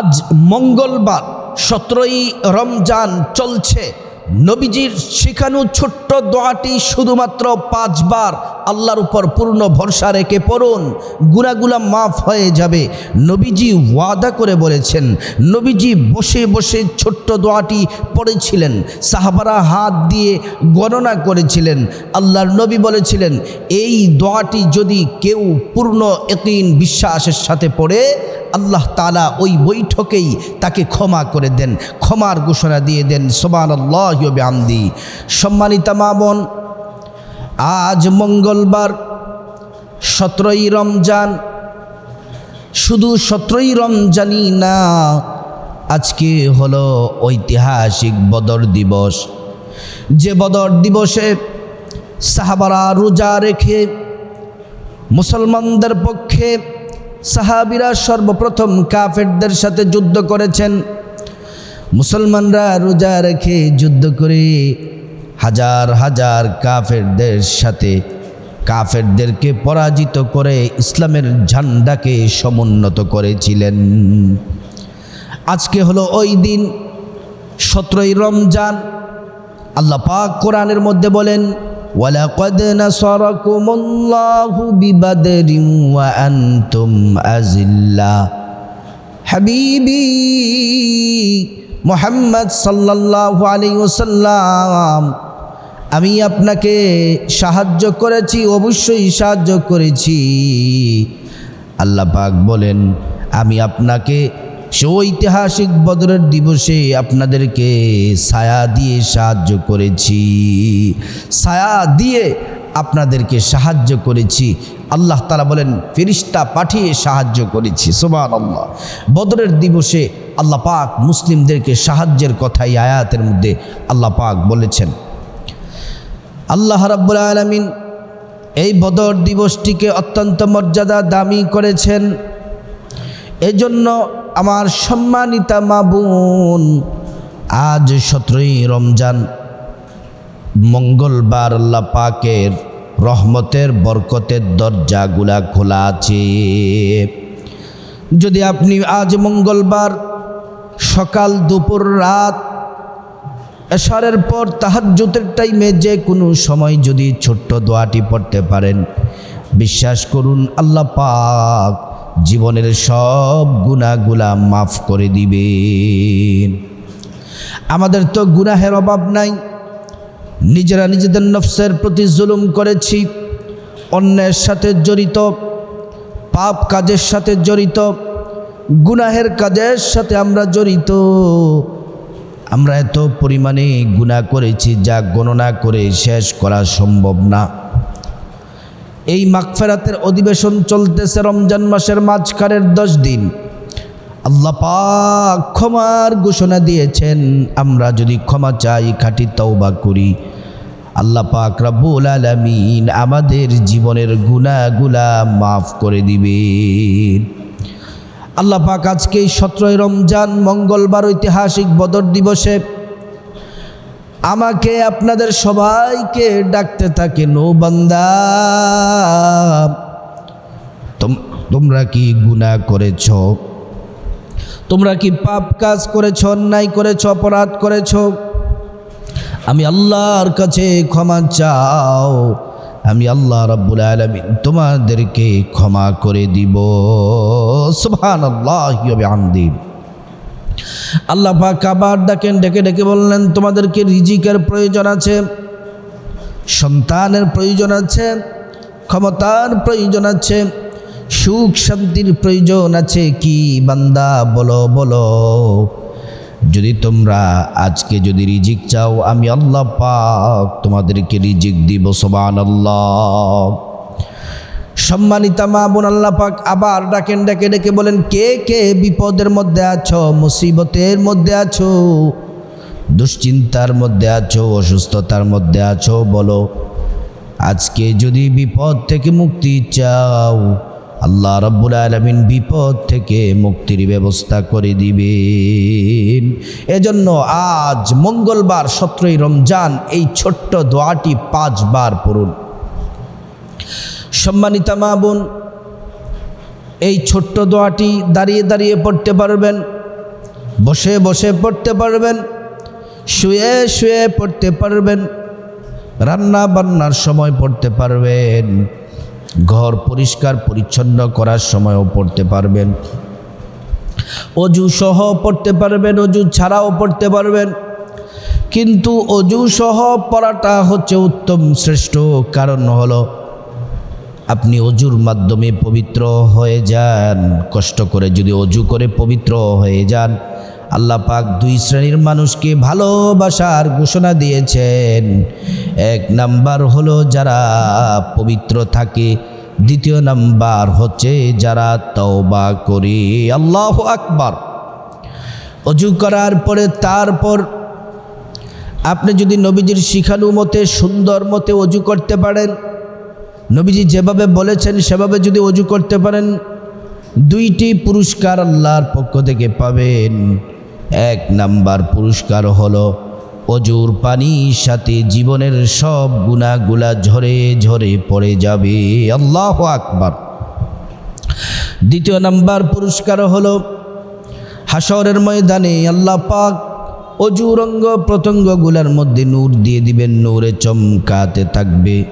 আজ মঙ্গলবার সতেরোই রমজান চলছে। নবীজির শিখানো ছোট্ট দোয়াটি শুধুমাত্র পাঁচবার আল্লাহর উপর পূর্ণ ভরসা রেখে পড়ুন গুনাগুলা মাফ হয়ে যাবে। নবীজি ওয়াদা করে বলেছেন, নবীজি বসে বসে ছোট্ট দোয়াটি পড়েছিলেন, সাহাবারা হাত দিয়ে গণনা করেছিলেন। আল্লাহর নবী বলেছিলেন, এই দোয়াটি যদি কেউ পূর্ণ একদিন বিশ্বাসের সাথে পড়ে, আল্লাহ তালা ওই বৈঠকেই তাকে ক্ষমা করে দেন, ক্ষমার ঘোষণা দিয়ে দেন। সোমান আল্লাহ আমদি সম্মানিতা মা বোন আজ মঙ্গলবার, সতেরোই রমজান। শুধু সতেরোই রমজানই না, আজকে হলো ঐতিহাসিক বদর দিবস। যে বদর দিবসে সাহাবারা রোজা রেখে মুসলমানদের পক্ষে সাহাবিরা সর্বপ্রথম কাফেরদের সাথে যুদ্ধ করেছেন। মুসলমানরা রোজা রেখে যুদ্ধ করে হাজার হাজার কাফেরদের সাথে, কাফেরদেরকে পরাজিত করে ইসলামের ঝান্ডাকে সমুন্নত করেছিলেন। আজকে হলো ওই দিন, সতেরোই রমজান। আল্লাহ পাক কোরআনের মধ্যে বলেন হাবিবি মোহাম্মদ সাল্লাল্লাহু আলাইহি ওয়াসাল্লাম আমি আপনাকে সাহায্য করেছি, অবশ্যই সাহায্য করেছি। আল্লাহ পাক বলেন, আমি আপনাকে ঐতিহাসিক বদরের দিবসে আপনাদেরকে ছায়া দিয়ে সাহায্য করেছি। ছায়া দিয়ে আপনাদেরকে সাহায্য করেছি। আল্লাহ তালা বলেন, ফেরিস্তা পাঠিয়ে সাহায্য করেছি। সোবান আল্লাহ বদরের দিবসে আল্লাহ পাক মুসলিমদেরকে সাহায্যের কথাই আয়াতের মধ্যে আল্লাহ পাক বলেছেন। আল্লাহ রাব্বুল আলমিন এই বদর দিবসটিকে অত্যন্ত মর্যাদা দামি করেছেন। এজন্য আমার সম্মানিতা মা বোন, আজ সতেরোই রমজান, মঙ্গলবার আল্লাহ পাকের রহমতের বরকতের দরজাগুলা খোলা আছে। যদি আপনি আজ মঙ্গলবার সকাল দুপুর রাত এশারের পর তাহাজ্জুতের টাইমে যে কোনো সময় যদি ছোট্ট দোয়াটি পড়তে পারেন, বিশ্বাস করুন আল্লাহ পাক জীবনের সব গুণাগুলা মাফ করে দিবেন। আমাদের তো গুনাহের অভাব নাই, নিজেরা নিজেদের নফসের প্রতি জুলুম করেছি, অন্যের সাথে জড়িত, পাপ কাজের সাথে জড়িত, গুনাহের কাজের সাথে আমরা জড়িত আমরা এত পরিমাণে গুণা করেছি, যা গণনা করে শেষ করা সম্ভব না। এই মাগফেরাতের অধিবেশন চলতেছে রমজান মাসের মাঝখানের দশ দিন। আল্লাহ পাক ক্ষমার ঘোষণা দিয়েছেন, আমরা যদি ক্ষমা চাই, খাঁটি তওবা করি। আল্লাহ পাক রাব্বুল আলামিন আমাদের জীবনের গুনাহগুলা মাফ করে দিবেন। আল্লাহ পাক আজকে সতেরোই রমজান মঙ্গলবার ঐতিহাসিক বদর দিবসে আমাকে আপনাদের সবাইকে ডাকতে থাকে, নো বান্দা, তোম- তোমরা কি গুনাহ করেছ? তোমরা কি পাপ কাজ করেছ, অন্যায় করেছ, অপরাধ করেছ? আমি আল্লাহর কাছে ক্ষমা চাও। আমি আল্লাহ রাব্বুল আলামিন তোমাদেরকে ক্ষমা করে দিব। ওয়া বিহামদিহি আল্লাহ পাক আবার ডাকেন, ডেকে ডেকে বললেন, তোমাদেরকে রিজিকের প্রয়োজন আছে, সন্তানের প্রয়োজন আছে, ক্ষমতার প্রয়োজন আছে, সুখ শান্তির প্রয়োজন আছে। কি বান্দা? বলো বলো। যদি তোমরা আজকে যদি রিজিক চাও, আমি আল্লাহ পাক তোমাদেরকে রিজিক দিব সোবান আল্লাহ সম্মানিতা মা বোন আল্লাহ পাক আবার ডাকেন, ডেকে ডেকে বলেন, কে কে বিপদের মধ্যে আছো, মুসিবতের মধ্যে আছো, দুশ্চিন্তার মধ্যে আছো, অসুস্থতার মধ্যে আছো, বলো, আজকে যদি বিপদ থেকে মুক্তি চাও আল্লাহ রব্বুল আলমিন বিপদ থেকে মুক্তির ব্যবস্থা করে দিবেন। এজন্য আজ মঙ্গলবার সতেরোই রমজান এই ছোট্ট দোয়াটি পাঁচবার পড়ুন। সম্মানিতা মা বোন, এই ছোট্ট দোয়াটি দাঁড়িয়ে দাঁড়িয়ে পড়তে পারবেন, বসে বসে পড়তে পারবেন, শুয়ে শুয়ে পড়তে পারবেন, রান্না বান্নার সময় পড়তে পারবেন। ঘর পরিষ্কার পরিচ্ছন্ন করার সময়ও পড়তে পারবেন। অজু সহ পড়তে পারবেন, অজু ছাড়াও পড়তে পারবেন। কিন্তু অজু সহ পড়াটা হচ্ছে উত্তম শ্রেষ্ঠ কারণ হলো আপনি অজুর মাধ্যমে পবিত্র হয়ে যান। কষ্ট করে যদি অজু করে পবিত্র হয়ে যান আল্লাহ পাক দুই শ্রেণির মানুষকে ভালোবাসার ঘোষণা দিয়েছেন। এক নাম্বার হলো যারা পবিত্র থাকে, দ্বিতীয় নাম্বার হচ্ছে যারা তওবা করে। আল্লাহ আকবার। অজু করার পরে তারপর আপনি যদি নবীজির শিখানু মতে, সুন্দর মতে অজু করতে পারেন, নবীজি যেভাবে বলেছেন সেভাবে যদি অজু করতে পারেন, দুইটি পুরস্কার আল্লাহর পক্ষ থেকে পাবেন। এক নাম্বার পুরস্কার হলো অজুর পানির সাথে জীবনের সব গুণাগুলা ঝরে ঝরে পড়ে যাবে। আল্লাহ আকবার। দ্বিতীয় নাম্বার পুরস্কার হলো হাসরের ময়দানে আল্লাহ পাক অজুর অঙ্গ প্রত্যঙ্গগুলার মধ্যে নূর দিয়ে দিবেন, নূরে চমকাতে থাকবে।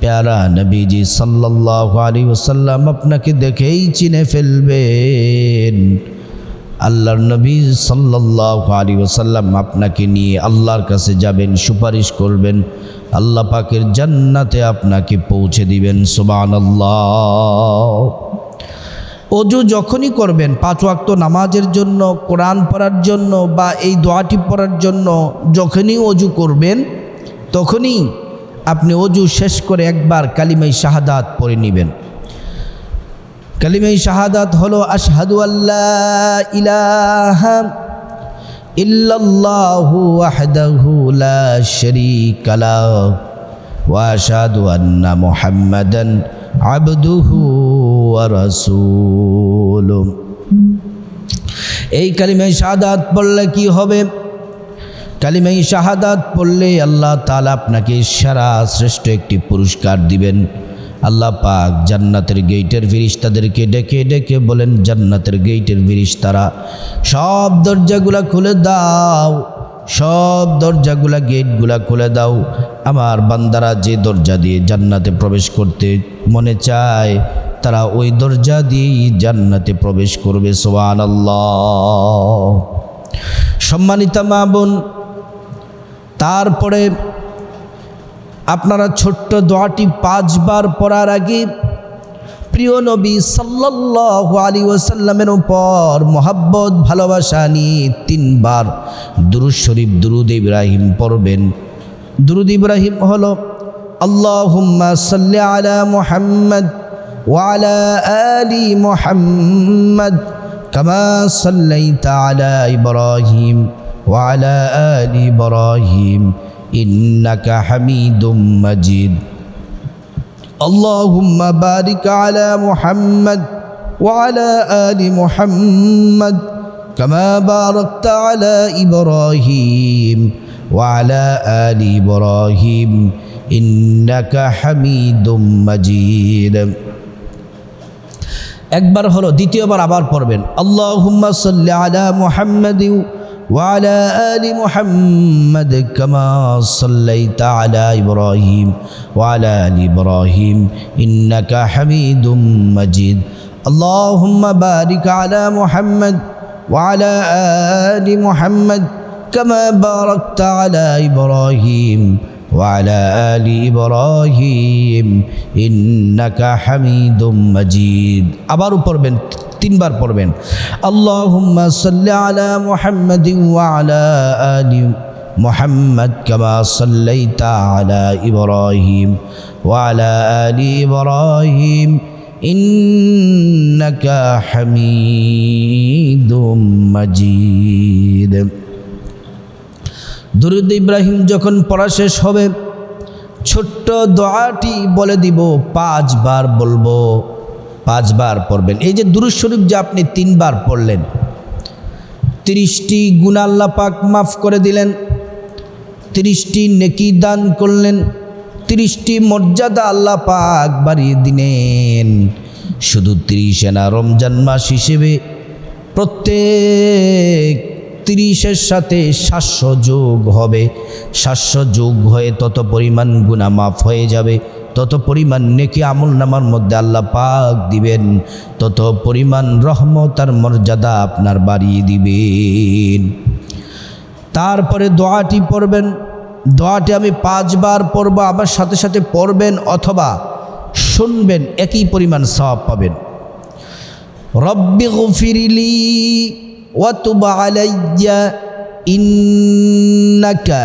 প্যারা নবীজি সাল্লাহ আলী ওসাল্লাম আপনাকে দেখেই চিনে ফেলবেন আল্লাহর নবী সাল্লাহ আলী ওসাল্লাম আপনাকে নিয়ে আল্লাহর কাছে যাবেন, সুপারিশ করবেন, আল্লাহ পাকের জান্নাতে আপনাকে পৌঁছে দিবেন সুবান আল্লাহ অজু যখনই করবেন, পাঁচ ওয়াক্ত নামাজের জন্য, কোরআন পড়ার জন্য বা এই দোয়াটি পড়ার জন্য যখনই অজু করবেন, তখনই আপনি অজু শেষ করে একবার কালিমাই শাহাদাত পড়ে নেবেন। কালিমাই শাহাদাত হলো আশহাদু আল্লাহ ইলাহা ইল্লাল্লাহু ওয়াহদাহু লা শারীকা লাহু ওয়া আশহাদু আন্না মুহাম্মাদান আবদুহু ওয়া রাসূলুহু এই কালিমাই শাহাদাত পড়লে কি হবে? কালিমাই শাহাদাত পড়লে আল্লাহ তাআলা আপনাকে সারা শ্রেষ্ঠ একটি পুরস্কার দিবেন। আল্লাহ পাক জান্নাতের গেইটের ফিরিস্তাদেরকে ডেকে ডেকে বলেন, জান্নাতের গেইটের ফিরিস্তারা, সব দরজাগুলা খুলে দাও, সব দরজাগুলা গেটগুলা খুলে দাও। আমার বান্দারা যে দরজা দিয়ে জান্নাতে প্রবেশ করতে মনে চায়, তারা ওই দরজা দিয়েই জান্নাতে প্রবেশ করবে সোয়ান আল্লাহ সম্মানিতা মা বোন, তারপরে আপনারা ছোট্ট দোয়াটি পাঁচবার পড়ার আগে প্রিয় নবী সাল্লাল্লাহু আলী ওসাল্লামের উপর মোহাব্বত, ভালোবাসা নিয়ে তিনবার দুরুদ শরীফ, দুরুদ ইব্রাহিম পড়বেন। দুরুদ ইব্রাহিম হলো, আল্লাহুম্মা সাল্লি আলা মুহাম্মদ ওয়ালা আলি মুহাম্মদ কামা সাল্লাইতা আলা ইব্রাহিম ওয়ালা আলি ইব্রাহিম। إنك حميد مجيد اللهم بارك على محمد وعلى آل محمد كما باركت على إبراهيم وعلى آل إبراهيم إنك حميد مجيد একবার হলো দ্বিতীয়বার আবার পড়বেন আল্লাহুম্মা সাল্লি আলা মুহাম্মাদিন وعلى آل محمد كما صليت على إبراهيم وعلى آل إبراهيم إنك حميد مجيد اللهم بارك على محمد وعلى آل محمد كما باركت على إبراهيم وعلى آل إبراهيم إنك حميد مجيد আবারও পড়বেন তিনবার পড়বেন। আল্লাহুম্মা সাল্লি আলা মুহাম্মাদিন ওয়া আলা আলি মুহাম্মদ আলা দুরুদ ইব্রাহিম যখন পড়া শেষ হবে, ছোট্ট দোয়াটি বলে দিব, পাঁচবার বলব। পাঁচবার পড়বেন। এই যে দুরুদ শরীফ যে আপনি তিনবার পড়লেন, তিরিশটি গুণাল্লা পাক মাফ করে দিলেন, তিরিশটি নেকি দান করলেন, তিরিশটি মর্যাদা আল্লাহ পাক বাড়িয়ে দিলেন। শুধু তিরিশে না, রমজান মাস হিসেবে প্রত্যেক তিরিশের সাথে সাতশো যোগ হবে। সাতশো যোগ হয়ে তত পরিমাণ গুণা মাফ হয়ে যাবে। তত পরিমাণ নেকি আমল নামার মধ্যে আল্লাহ পাক দিবেন, তত পরিমাণ রহমত আর মর্যাদা আপনার বাড়িয়ে দিবেন। তারপরে দোয়াটি পড়বেন, দোয়াটি আমি পাঁচবার পড়ব আমার সাথে সাথে পড়বেন অথবা শুনবেন, একই পরিমাণ সব পাবেন। রব্বি গফিরিলি ওয়াতুব আলাইয়া ইন্নাকা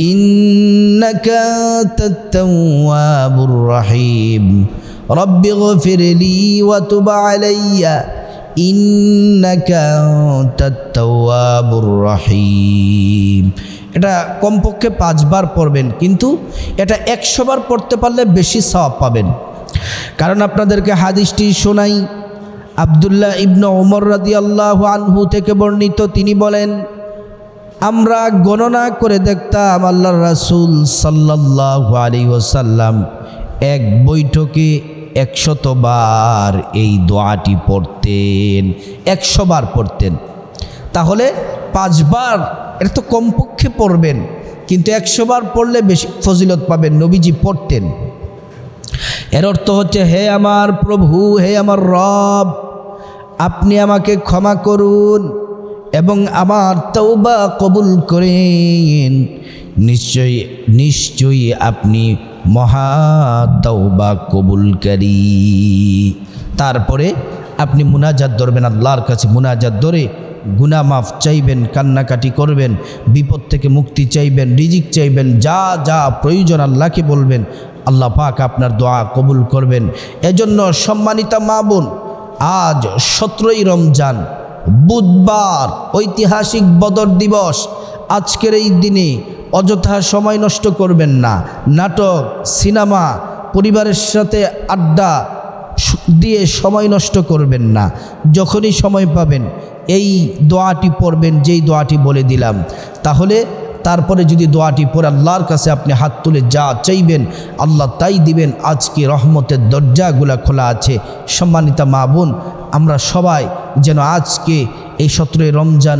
إنك أنت التواب الرحيم رب اغفر لي وتب علي إنك أنت التواب الرحيم এটা কমপক্ষে পাঁচবার পড়বেন কিন্তু এটা একশোবার পড়তে পারলে বেশি সওয়াব পাবেন কারণ আপনাদেরকে হাদিসটি শোনাই আবদুল্লাহ ইবন ওমর রাদি আল্লাহ আনহু থেকে বর্ণিত তিনি বলেন আমরা গণনা করে দেখতাম আল্লাহ রাসুল সাল্লাহ আলী ওসাল্লাম এক বৈঠকে একশতবার এই দোয়াটি পড়তেন একশোবার পড়তেন। তাহলে পাঁচবার এটা তো কমপক্ষে পড়বেন, কিন্তু একশোবার পড়লে বেশি ফজিলত পাবেন, নবীজি পড়তেন। এর অর্থ হচ্ছে, হে আমার প্রভু, হে আমার রব, আপনি আমাকে ক্ষমা করুন এবং আমার তৌবা কবুল করেন। নিশ্চয়ই নিশ্চয়ই আপনি মহা তৌবা কবুলকারী। তারপরে আপনি মুনাজাত ধরবেন, আল্লাহর কাছে মুনাজাত ধরে গুনা মাফ চাইবেন, কান্নাকাটি করবেন, বিপদ থেকে মুক্তি চাইবেন, রিজিক চাইবেন, যা যা প্রয়োজন আল্লাহকে বলবেন, আল্লাহ পাক আপনার দোয়া কবুল করবেন। এজন্য সম্মানিতা মা বোন, আজ সতেরোই রমজান বুধবার ঐতিহাসিক বদর দিবস। আজকের এই দিনে অযথা সময় নষ্ট করবেন না। নাটক, সিনেমা, পরিবারের সাথে আড্ডা দিয়ে সময় নষ্ট করবেন না। যখনই সময় পাবেন, এই দোয়াটি পড়বেন, যেই দোয়াটি বলে দিলাম। তাহলে তারপরে যদি দোয়াটি পরে আল্লাহর কাছে আপনি হাত তুলে যা চাইবেন, আল্লাহ তাই দিবেন। আজকে রহমতের দরজাগুলা খোলা আছে। সম্মানিতা মা বোন, আমরা সবাই যেন আজকে এই সত্রে রমজান